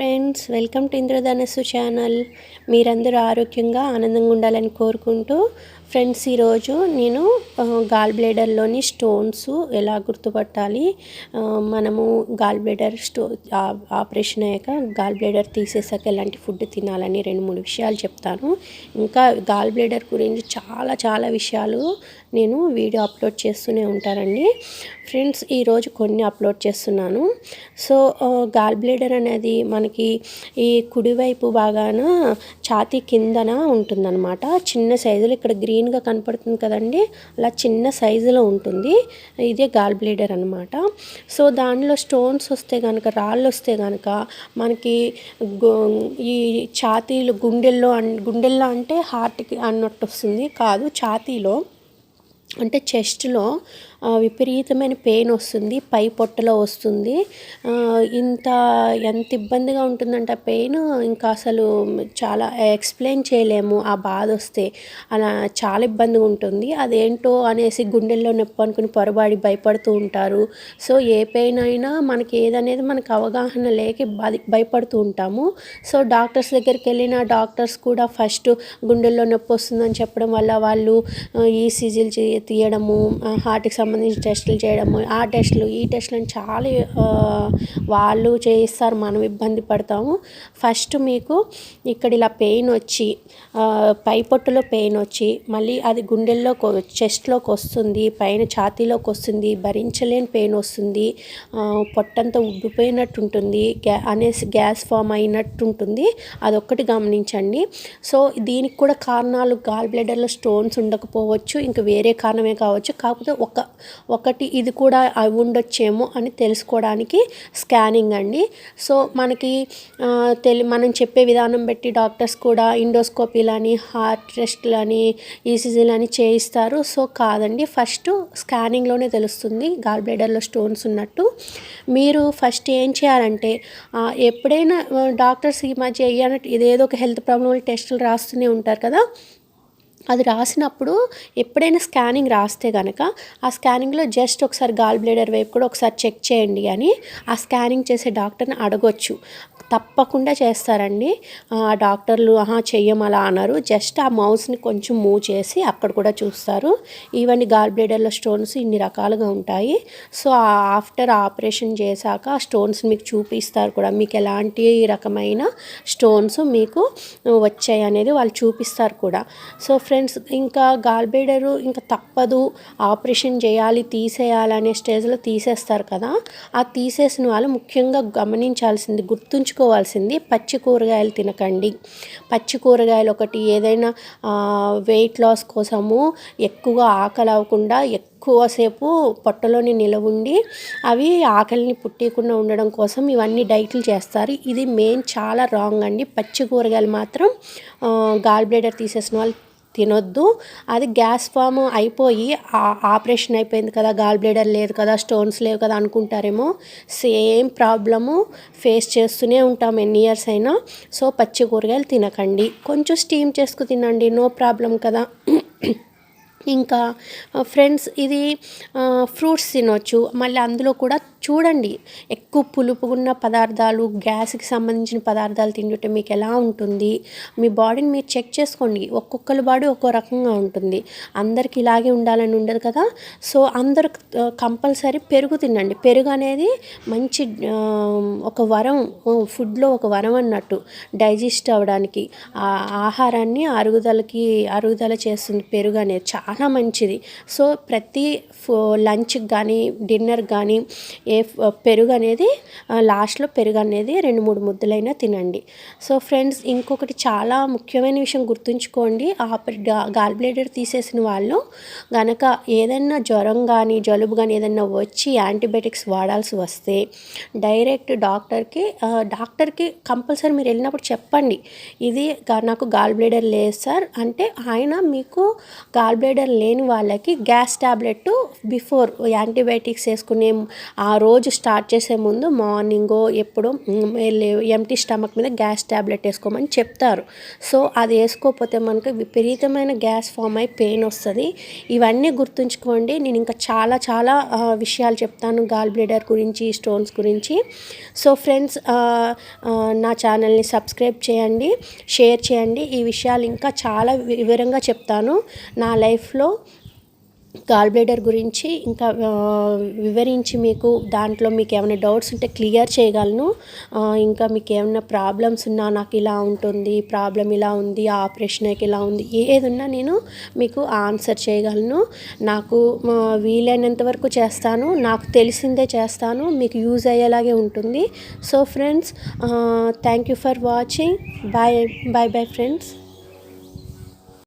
Friends welcome to Indradhanassu channel మీరందరూ ఆరోగ్యంగా ఆనందంగా ఉండాలని కోరుకుంటూ ఫ్రెండ్స్ ఈరోజు నేను గాల్ బ్లేడర్లోని స్టోన్స్ ఎలా గుర్తుపట్టాలి? మనము గాల్ బ్లేడర్ స్టో ఆపరేషన్ అయ్యాక గాల్ బ్లేడర్ తీసేసాక ఎలాంటి ఫుడ్ తినాలని రెండు మూడు విషయాలు చెప్తాను. ఇంకా గాల్ బ్లేడర్ గురించి చాలా చాలా విషయాలు నేను వీడియో అప్లోడ్ చేస్తూనే ఉంటానండి. ఫ్రెండ్స్ ఈరోజు కొన్ని అప్లోడ్ చేస్తున్నాను. సో గాల్ బ్లేడర్ అనేది మనకి ఈ కుడివైపు బాగాన ఛాతీ కిందన ఉంటుందన్నమాట. చిన్న సైజులో ఇక్కడ గ్రీన్గా కనపడుతుంది కదండి. అలా చిన్న సైజులో ఉంటుంది. ఇదే గాల్ బ్లీడర్ అనమాట సో దానిలో స్టోన్స్ వస్తే కనుక రాళ్ళు వస్తే కనుక మనకి ఈ ఛాతీలు గుండెల్లో గుండెల్లో అంటే హార్ట్కి అన్నట్టు వస్తుంది. కాదు ఛాతీలో అంటే చెస్ట్లో విపరీతమైన పెయిన్ వస్తుంది పై పొట్టలో వస్తుంది. ఇంత ఎంత ఇబ్బందిగా ఉంటుందంటే ఆ పెయిన్ ఇంకా అసలు చాలా ఎక్స్ప్లెయిన్ చేయలేము. ఆ బాధ వస్తే అలా చాలా ఇబ్బందిగా ఉంటుంది. అదేంటో అనేసి గుండెల్లో నొప్పి అనుకుని పొరబాడి భయపడుతూ ఉంటారు. సో ఏ పెయిన్ అయినా మనకి ఏదనేది మనకు అవగాహన లేక భయపడుతూ ఉంటాము. సో డాక్టర్స్ దగ్గరికి వెళ్ళిన డాక్టర్స్ కూడా ఫస్ట్ గుండెల్లో నొప్పి వస్తుందని చెప్పడం వల్ల వాళ్ళు ఈసీజీలు తీయడము హార్ట్కి సంబంధించి సంబంధించిన టెస్టులు చేయడము ఆ టెస్టులు ఈ టెస్టులు చాలా వాళ్ళు చేయిస్తారు. మనం ఇబ్బంది పడతాము. ఫస్ట్ మీకు ఇక్కడ ఇలా పెయిన్ వచ్చి పై పొట్టులో పెయిన్ వచ్చి మళ్ళీ అది గుండెల్లో చెస్ట్లోకి వస్తుంది పైన ఛాతీలోకి వస్తుంది భరించలేని పెయిన్ వస్తుంది పొట్టంతా ఉబ్బిపోయినట్టు ఉంటుంది గ్యా అనేసి గ్యాస్ ఫామ్ అయినట్టు ఉంటుంది. అదొక్కటి గమనించండి. సో దీనికి కూడా కారణాలు గాల్ బ్లెడర్లో స్టోన్స్ ఉండకపోవచ్చు ఇంకా వేరే కారణమే కావచ్చు. కాకపోతే ఒక ఒకటి ఇది కూడా అవి ఉండొచ్చేమో అని తెలుసుకోవడానికి స్కానింగ్ అండి. సో మనకి తెలి మనం చెప్పే విధానం బట్టి డాక్టర్స్ కూడా ఇండోస్కోపీలని హార్ట్ టెస్ట్లని ఈసీజీలని చేయిస్తారు. సో కాదండి. ఫస్ట్ స్కానింగ్లోనే తెలుస్తుంది. గాల్ బ్లేడర్లో స్టోన్స్ ఉన్నట్టు. మీరు ఫస్ట్ ఏం చేయాలంటే ఎప్పుడైనా డాక్టర్స్ ఈ మధ్య ఇదేదో ఒక హెల్త్ ప్రాబ్లం టెస్టులు రాస్తూనే ఉంటారు కదా. అది రాసినప్పుడు ఎప్పుడైనా స్కానింగ్ రాస్తే కనుక ఆ స్కానింగ్లో జస్ట్ ఒకసారి గాల్ బ్లేడర్ వైపు కూడా ఒకసారి చెక్ చేయండి అని ఆ స్కానింగ్ చేసే డాక్టర్ని అడగొచ్చు. తప్పకుండా చేస్తారండి. ఆ డాక్టర్లు ఆహా చెయ్యం అలా అన్నారు జస్ట్ ఆ మౌస్ని కొంచెం మూవ్ చేసి అక్కడ కూడా చూస్తారు. ఇవన్నీ గాల్ బ్లేడర్లో స్టోన్స్ ఇన్ని రకాలుగా ఉంటాయి. సో ఆఫ్టర్ ఆపరేషన్ చేశాక ఆ స్టోన్స్ మీకు చూపిస్తారు కూడా. మీకు ఎలాంటి రకమైన స్టోన్స్ మీకు వచ్చాయి అనేది వాళ్ళు చూపిస్తారు కూడా. సో ఫ్రెండ్స్ ఇంకా గాల్ ఇంకా తప్పదు. ఆపరేషన్ చేయాలి తీసేయాలి అనే స్టేజ్లో తీసేస్తారు కదా. ఆ తీసేసిన వాళ్ళు ముఖ్యంగా గమనించాల్సింది గుర్తుంచుకోవాల్సింది పచ్చి కూరగాయలు తినకండి. పచ్చి కూరగాయలు ఒకటి ఏదైనా వెయిట్ లాస్ కోసము ఎక్కువగా ఆకలి అవ్వకుండా ఎక్కువసేపు పొట్టలోని నిలవుండి అవి ఆకలిని పుట్టకుండా ఉండడం కోసం ఇవన్నీ డైట్లు చేస్తారు. ఇది మెయిన్ చాలా రాంగ్ అండి. పచ్చి కూరగాయలు మాత్రం గాల్ బ్లేడర్ తీసేసిన వాళ్ళు తినొద్దు. అది గ్యాస్ ఫామ్ అయిపోయి ఆపరేషన్ అయిపోయింది కదా గాల్ బ్లేడర్ లేదు కదా స్టోన్స్ లేవు కదా అనుకుంటారేమో. సేమ్ ప్రాబ్లము ఫేస్ చేస్తూనే ఉంటాం ఎన్ని ఇయర్స్ అయినా. సో పచ్చి కూరగాయలు తినకండి. కొంచెం స్టీమ్ చేసుకు తినండి నో ప్రాబ్లం కదా. ఇంకా ఫ్రెండ్స్ ఇది ఫ్రూట్స్ తినొచ్చు. మళ్ళీ అందులో కూడా చూడండి ఎక్కువ పులుపు ఉన్న పదార్థాలు గ్యాస్కి సంబంధించిన పదార్థాలు తింటుంటే మీకు ఎలా ఉంటుంది? మీ బాడీని మీరు చెక్ చేసుకోండి. ఒక్కొక్కరి బాడీ ఒక్కో రకంగా ఉంటుంది. అందరికి ఇలాగే ఉండాలని ఉండదు కదా? సో అందరు కంపల్సరీ పెరుగు తినండి. పెరుగు అనేది మంచి ఒక వరం ఫుడ్లో ఒక వరం అన్నట్టు డైజెస్ట్ అవ్వడానికి. ఆహారాన్ని అరుగుదలకి అరుగుదల చేస్తుంది పెరుగు అనేది. చాలా మంచిది. సో ప్రతి లంచ్కి కానీ డిన్నర్ కానీ ఏ పెరుగు అనేది లాస్ట్లో పెరుగు అనేది రెండు మూడు ముద్దలైనా తినండి. సో ఫ్రెండ్స్ ఇంకొకటి చాలా ముఖ్యమైన విషయం గుర్తుంచుకోండి. గాల్ బ్లేడర్ తీసేసిన వాళ్ళు గనక ఏదైనా జ్వరం కానీ జలుబు కానీ ఏదైనా వచ్చి యాంటీబయాటిక్స్ వాడాల్సి వస్తే డైరెక్ట్ డాక్టర్కి డాక్టర్కి కంపల్సరీ మీరు వెళ్ళినప్పుడు చెప్పండి. ఇది నాకు గాల్ బ్లేడర్ లేదు సార్ అంటే ఆయన మీకు గాల్ బ్లేడర్ లేని వాళ్ళకి గ్యాస్ ట్యాబ్లెట్ బిఫోర్ యాంటీబయాటిక్స్ వేసుకునే ఆ రోజు స్టార్ట్ చేసే ముందు మార్నింగో ఎప్పుడో ఎంటీ స్టమక్ మీద గ్యాస్ ట్యాబ్లెట్ వేసుకోమని చెప్తారు. సో అది వేసుకోకపోతే మనకు విపరీతమైన గ్యాస్ ఫామ్ అయి పెయిన్ వస్తుంది. ఇవన్నీ గుర్తుంచుకోండి. నేను ఇంకా చాలా చాలా విషయాలు చెప్తాను గాల్ బ్లీడర్ గురించి స్టోన్స్ గురించి. సో ఫ్రెండ్స్ నా ఛానల్ని సబ్స్క్రైబ్ చేయండి షేర్ చేయండి. ఈ విషయాలు ఇంకా చాలా వివరంగా చెప్తాను. నా లైఫ్లో గాల్ బ్లేడర్ గురించి ఇంకా వివరించి మీకు దాంట్లో మీకు ఏమైనా డౌట్స్ ఉంటే క్లియర్ చేయగలను. ఇంకా మీకు ఏమైనా ప్రాబ్లమ్స్ ఉన్నా నాకు ఇలా ఉంటుంది ప్రాబ్లం ఇలా ఉంది ఆపరేషన్కి ఇలా ఉంది ఏదున్నా నేను మీకు ఆన్సర్ చేయగలను. నాకు వీలైనంత వరకు చేస్తాను నాకు తెలిసిందే చేస్తాను మీకు యూజ్ అయ్యేలాగే ఉంటుంది. So friends thank you for watching bye bye bye friends